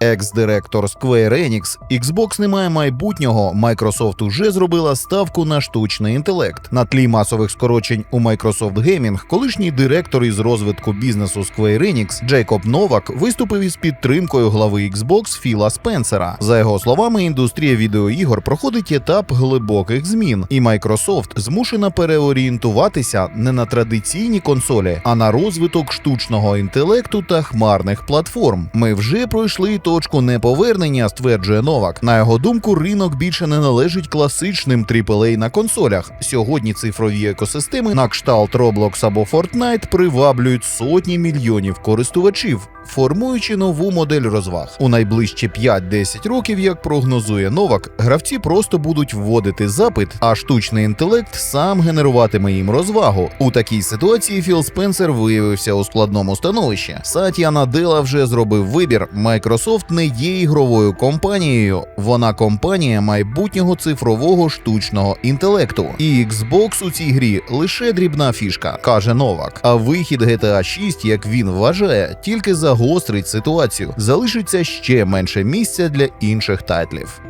екс-директор Square Enix, Xbox не має майбутнього. Microsoft уже зробила ставку на штучний інтелект. На тлі масових скорочень у Microsoft Gaming, колишній директор із розвитку бізнесу Square Enix Джейкоб Новак виступив із підтримкою глави Xbox Філа Спенсера. За його словами, індустрія відеоігор проходить етап глибоких змін, і Microsoft змушена переорієнтуватися не на традиційні консолі, а на розвиток штучного інтелекту та хмарних платформ. Ми вже пройшли точку неповернення, стверджує Новак. На його думку, ринок більше не належить класичним AAA на консолях. Сьогодні цифрові екосистеми на кшталт Roblox або Fortnite приваблюють сотні мільйонів користувачів, формуючи нову модель розваг. У найближчі 5-10 років, як прогнозує Новак, гравці просто будуть вводити запит, а штучний інтелект сам генеруватиме їм розвагу. У такій ситуації Філ Спенсер виявився у складному становищі. Сатія Наделла вже зробив вибір. Microsoft не є ігровою компанією, вона компанія майбутнього цифрового штучного інтелекту. І Xbox у цій грі лише дрібна фішка, каже Новак. А вихід GTA 6, як він вважає, тільки загострить ситуацію. Залишиться ще менше місця для інших тайтлів.